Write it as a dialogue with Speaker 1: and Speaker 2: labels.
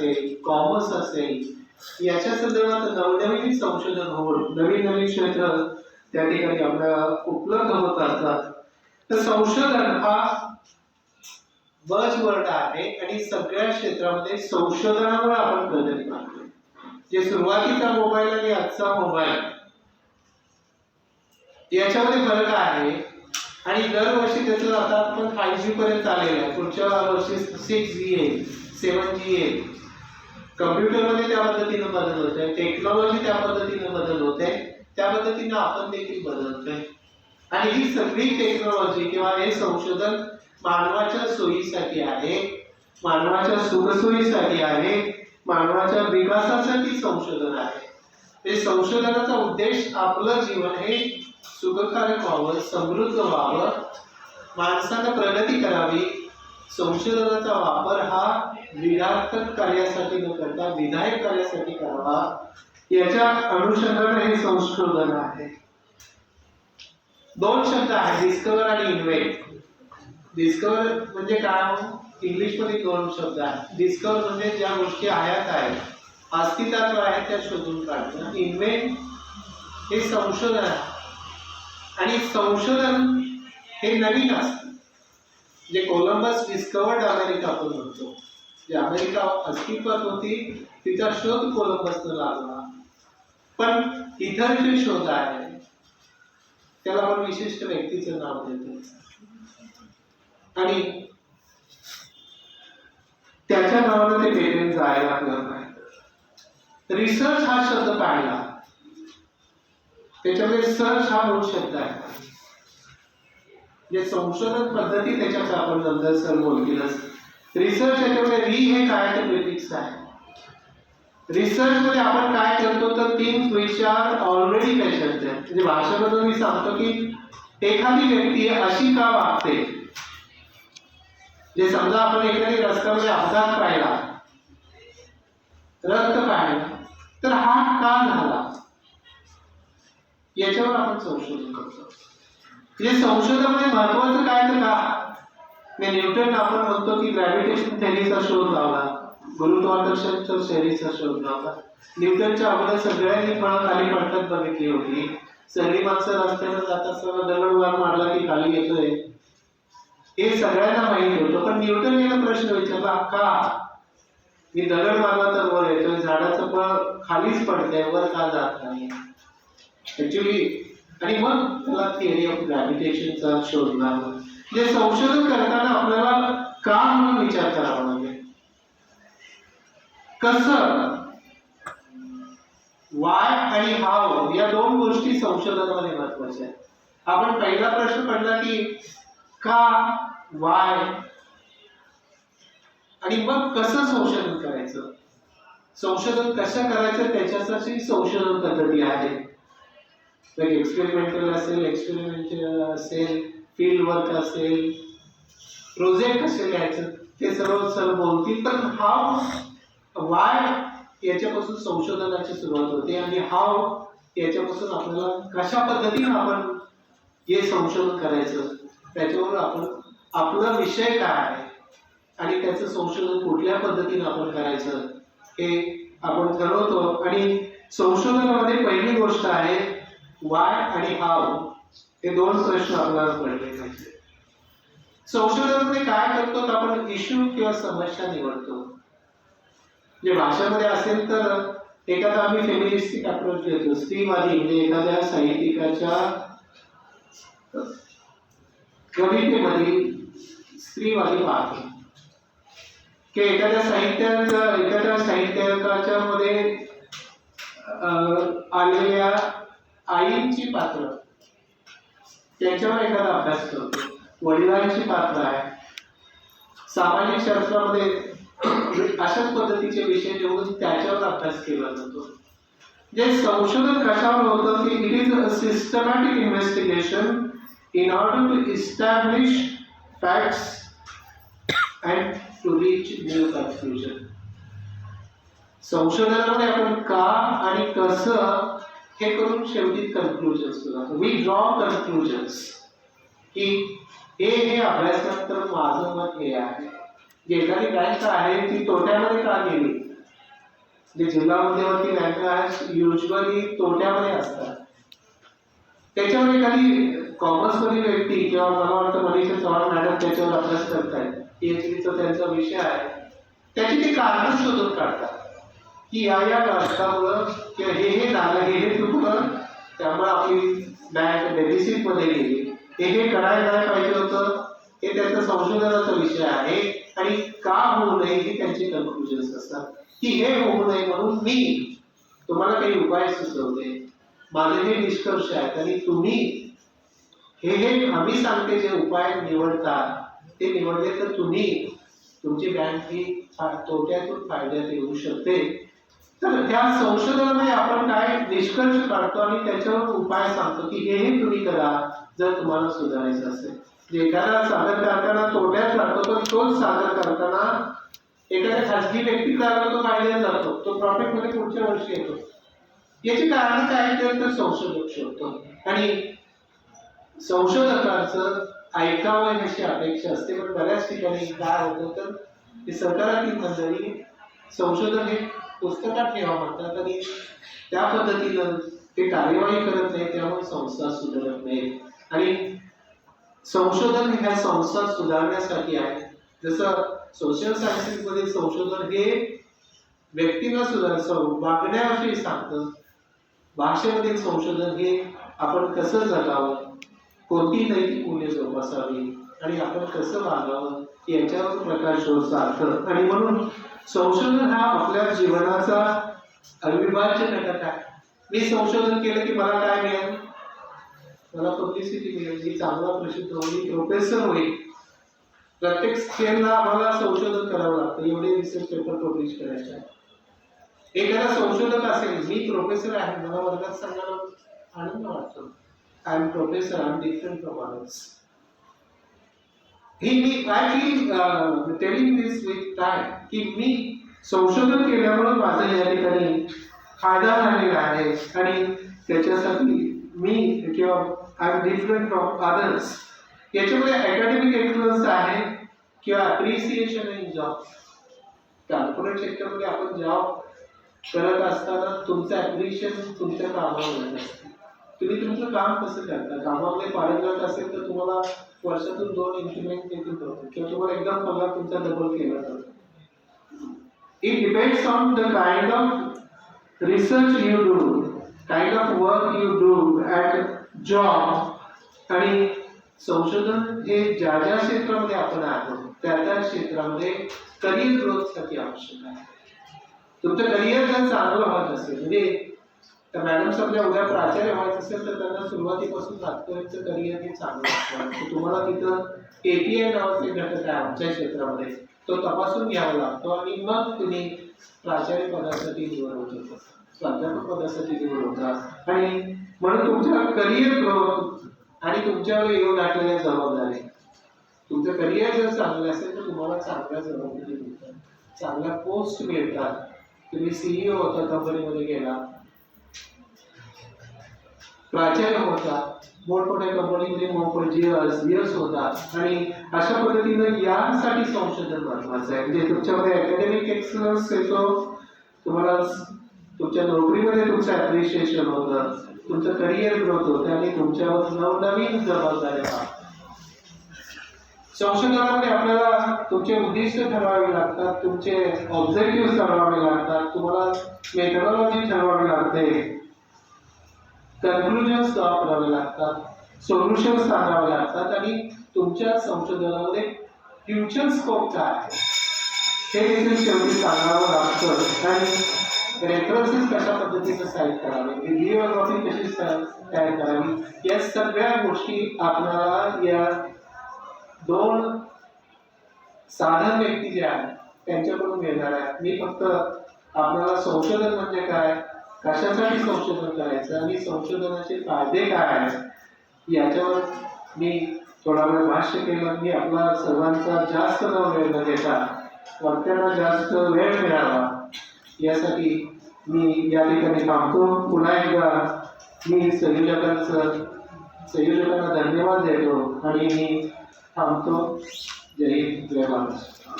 Speaker 1: असेल कॉमर्स असेल याच्या संदर्भात नवनवीन संशोधन होऊन नवीन नवीन क्षेत्र त्या ठिकाणी आपल्याला उपलब्ध होत असतात. तर संशोधन हा बजवर्ड आहे आणि सगळ्या क्षेत्रामध्ये संशोधनावर आपण प्रगती पाहतोय. जे सुरुवातीचा मोबाईल आणि आजचा मोबाईल याच्यामध्ये फरक आहे. आणि दरवर्षी त्याचं आता आपण फाय जी पर्यंत आलेलं आहे. पुढच्या वर्षी सिक्स जी येईल सेवन जी येईल. कम्प्युटरमध्ये त्या पद्धतीनं बदल होत आहे टेक्नॉलॉजी त्या पद्धतीनं बदल होत आहे त्या पद्धतीनं आपण देखील बदलतोय. आणि ही सगळी टेक्नॉलॉजी किंवा हे संशोधन मानवाच्या सोयीसाठी आहे मानवाच्या सुखसोयीसाठी आहे मानवाच्या विकासासाठी संशोधन आहे. ते संशोधनाचा उद्देश आपलं जीवन हे सुखकारक व्हावं समृद्ध व्हावं माणसानं प्रगती करावी संशोधनाचा वापर हा विधार्थक कार्यासाठी न करता विधायक कार्यासाठी करावा याच्या अनुषंगाने हे संशोधन आहे. दोन शब्द आहेत डिस्कवर आणि इन्व्हेंट डिस्कवर म्हणजे काय? इंग्लिशमध्ये दोन शब्द आहेत. डिस्कवर म्हणजे ज्या गोष्टी आयात आहेत अस्तित्वात आहेत त्या शोधून काढणं. इन्व्हेंट हे संशोधन आहे. आणि संशोधन हे नवीन असतं. जे कोलंबस डिस्कवर्ड अमेरिका आपण म्हणतो जे अमेरिका अस्तित्वात होती तिचा शोध कोलंबसनं लागला. पण इतर जे शोध आहे त्याला आपण विशिष्ट व्यक्तीचं नाव देतो आणि त्याच्या नावानं ते वेगळे जायला नाही. रिसर्च हा शब्द पाहिला. त्याच्यामध्ये सर्च हा मूळ शब्द आहे जे संशोधन पद्धती त्याच्यात आपण नंतर सर बोलतीलच. रिसर्च याच्यामध्ये री हे काय तर प्रिफिक्स आहे? रिसर्च मध्ये आपण काय करतो? तर तीन विचार ऑलरेडी पेशंट म्हणजे भाषेबद्दल मी सांगतो की एखादी व्यक्ती अशी का वागते? जे समजा आपण एखादी रस्त्यामध्ये अपघात पाहिला रक्त पाहिला तर हा का झाला? याच्यावर आपण संशोधन करतो. म्हणजे संशोधनामध्ये महत्वाचं काय तर का? मी न्यूटन आपण म्हणतो की ग्रॅव्हिटेशन थेरीचा शोध लावला. गुरुत्वाकर्षणच्या थेरीचा शोध लावला. न्यूटनच्या अगोदर सगळ्यांनी फळं खाली पडतात बघितली होती. सगळी माणसं रस्त्यानं जात असताना दगड वार मारला की खाली येतोय. हे सगळ्यांना माहिती होतं पण न्यूटन याला प्रश्न विचारला का? मी दगड मारला तर वर येतोय झाडाचं फळ खालीच पडतंय वर का जात नाही? ऍक्च्युली आणि मग त्याला थिअरी ऑफ ग्रॅव्हिटेशनचा शोध लागला म्हणजे संशोधन करताना आपल्याला का म्हणून विचार करावा लागेल? कसं? वाय आणि हाव या दोन गोष्टी संशोधनामध्ये महत्त्वाच्या आहेत. आपण पहिला प्रश्न पडला की का वाय आणि मग कसं संशोधन करायचं? संशोधन कसं करायचं? त्याच्यासाठी संशोधन पद्धती आहे एक्सपेरिमेंटल असेल एक्सपेरिमेंटल असेल फील्ड वर्क असेल प्रोजेक्ट असेल घ्यायचं ते सर्व सर्व बोलतील. पण हाव वाय याच्यापासून संशोधनाची सुरुवात होते आणि हाव याच्यापासून आपल्याला कशा पद्धतीने आपण हे संशोधन करायचं त्याच्यावर आपण आपला विषय काय आहे आणि त्याचं संशोधन कुठल्या पद्धतीने आपण करायचं हे आपण ठरवतो. आणि संशोधनामध्ये पहिली गोष्ट आहे वाय आणि हाव हे दोन प्रश्न आपल्याला पडले पाहिजे. संशोधनामध्ये काय करतो तर आपण इश्यू किंवा समस्या निवडतो. जे भाषेमध्ये असेल तर एखादा आम्ही फेमिनिस्टिक अप्रोच घेतो. स्त्रीवादी म्हणजे एखाद्या साहित्यिकाच्या कवितेमधील स्त्रीवादी पाहतो की एखाद्या साहित्याचा एखाद्या साहित्यकाच्या मध्ये अं, आलेल्या आईची पात्र. त्याच्यावर एखादा अभ्यास करतो. वडिलांची पात्र आहे. सामाजिक शास्त्रामध्ये म्हणजे अशाच पद्धतीचे विषय घेऊन त्याच्यावर अभ्यास केला जातो. जे संशोधन कशावर होतं की it is a systematic investigation in order to establish facts and to reach new confusion संशोधनामध्ये आपण का आणि कसं हे करून शेवटी कन्क्लुजन्स वी ड्रॉ कन्क्लुजन्स की हे हे अभ्यासात तर माझं मत हे आहे. जे एखादी बँक आहे ती तोट्यामध्ये का गेली? जे जिल्हा मध्यवर्ती बँका युजली तोट्यामध्ये असतात. त्याच्यावर एखादी कॉमर्स मधील व्यक्ती किंवा मला वाटतं मनीषा चव्हाण मॅडम त्याच्यावर अभ्यास करतायत. पीएचडीचा त्यांचा विषय आहे. त्याची ते कारण शोधून काढतात. की या या कारणामुळं किंवा हे हे झालं हे हे त्यामुळे आपली बँक डेफिसिटमध्ये गेली. हे जे करायला पाहिजे होतं हे त्याचा संशोधनाचा विषय आहे. आणि का होऊ नये हे त्यांचे कन्क्लुजन्स असतात. की हे होऊ नये म्हणून मी तुम्हाला काही उपाय सुचवते. माझे हे निष्कर्ष आहेत आणि तुम्ही हे हे आम्ही सांगते जे उपाय निवडता ते निवडले तर तुम्ही तुमची बँक ही तोट्यातून फायद्यात येऊ शकते. तर त्या संशोधनामध्ये आपण काय निष्कर्ष काढतो आणि त्याच्यावर उपाय सांगतो की हे हे तुम्ही करा जर तुम्हाला सुधारायचं असेल. एखादा सादर करताना तोट्यात लागतो तर तोच सादर करताना एखाद्या खाजगी व्यक्तीला तो फायद्यात जातो तो प्रॉफिटमध्ये पुढच्या वर्षी येतो. याची कारण काय तर संशोधक शोधतो. आणि संशोधकांचं ऐकावं अशी अपेक्षा असते पण बऱ्याच ठिकाणी काय होतं तर ते सरकारातील मंडळी संशोधन हे पुस्तकात ठेवा म्हणतात आणि त्या पद्धतीनं ते कार्यवाही करत नाही त्यामुळे संस्था सुधारत नाही. आणि संशोधन ह्या संस्था सुधारण्यासाठी आहे. जसं सोशल सायन्सेस मध्ये संशोधन हे व्यक्तीला सुधार वागण्याविषयी सांगतं. भाषेमधील संशोधन हे आपण कसं जगावं? कोणती नैतिक मूल्य जोपासावी? आणि आपण कसं वागावं? याच्यावर प्रकाश सारखं आणि म्हणून संशोधन हा आपल्या जीवनाचा अविभाज्य घटक आहे. मी संशोधन केलं की मला काय मिळेल? मला पब्लिसिटी मिळेल मी चांगला प्रसिद्ध होईल प्रोफेसर होईल. प्रत्येक स्केलला आम्हाला संशोधन करावं लागतं. एवढे रिसर्च पेपर पब्लिश करायचे आहेत. एखादा संशोधक असेल. मी प्रोफेसर आहे. मला वर्गात सांगायला आनंद वाटतो. I am professor I am different from others he me I feel telling this with काय की मी संशोधन केल्यामुळे माझा या ठिकाणी फायदा झालेला आहे. आणि त्याच्यासाठी मी किंवा I am different from others याच्यामध्ये अकॅडमिक एक्सलन्स आहे किंवा अप्रिसिएशन इन जॉब कॉर्पोरेट सेक्टरमध्ये आपण जॉब करत असताना तुमचं ॲप्रिशिएशन तुमच्या कामावर असते. तुम्ही तुमचं काम कसं करता? कामामध्ये पारंगत असेल तर तुम्हाला वर्षातून दोन इन्क्रिमेंट देखील किंवा तुम्हाला एकदम पगार तुमचा डबल केला जातो it depends on the kind of research you do kind of work you do at job आणि संशोधन हे ज्या ज्या क्षेत्रामध्ये आपण आहोत त्या त्या क्षेत्रामध्ये करिअर ग्रोथसाठी आवश्यक आहे. तुमचं करिअर जर चांगलं होत असेल म्हणजे तर मॅडम समजा उद्या प्राचार्य व्हायचं असेल तर त्यांना सुरुवातीपासून तात्पर्यंत करिअर हे चांगलं असतं. तुम्हाला तिथं एपीआय नावाचे घटक आहे आमच्या क्षेत्रामध्ये. तो तपासून घ्यावा लागतो आणि मग तुम्ही प्राचार्य पदासाठी निवड होत होता प्राध्यापक पदासाठी निवड होता. आणि म्हणून तुमच्या करिअर ग्रोथ आणि तुमच्यावर येऊन टाकलेल्या जबाबदारी. तुमचं करिअर जर चांगलं असेल तर तुम्हाला चांगल्या जबाबदारी मिळतात. चांगल्या पोस्ट मिळतात. तुम्ही सीईओ होता कंपनीमध्ये गेला. प्राचार्य होता मोठमोठ्या कंपनीमध्ये मोठमोठे जिअर्स होता आणि अशा पद्धतीनं यासाठी संशोधन महत्वाचं आहे. म्हणजे तुमच्यामध्ये अकॅडमिक एक्सलन्स येतो. तुम्हाला तुमच्या नोकरीमध्ये तुमचं ॲप्रिशिएशन होतं. तुमचं करिअर ग्रोथ होतं आणि तुमच्यावर नवनवीन जबाबदाऱ्या संशोधनामध्ये आपल्याला तुमचे उद्दिष्ट ठरवावे लागतात तुमचे ऑब्जेक्टिव्ह ठरवावे लागतात तुम्हाला मेथडॉलॉजी ठरवावी लागते. कन्क्लुजन्स करावे लागतात सोल्युशन्स सांगावे लागतात आणि तुमच्या संशोधनामध्ये फ्युचर स्कोप काय आहे? हे देखील शेवटी सांगावं लागतं. आणि रेफरन्सेस कशा पद्धतीने साईड करावे? बिब्लिओग्राफी कशी तयार करावी? या सगळ्या गोष्टी आपल्याला या दोन साधन व्यक्ती जे आहेत त्यांच्याकडून मिळणार आहेत. मी फक्त आपल्याला संशोधन म्हणजे काय कशासाठी संशोधन करायचं? आणि संशोधनाचे फायदे काय आहेत? याच्यावर मी थोडा वेळ भाष्य केलं. मी आपला सर्वांचा जास्त न वेळ न देता वक्त्यांना जास्त वेळ मिळावा. यासाठी मी या ठिकाणी थांबतो. पुन्हा एकदा मी संयोजकांचं संयोजकांना धन्यवाद देतो. आणि मी थांबतो. जय हिंद जय महाराष्ट्र.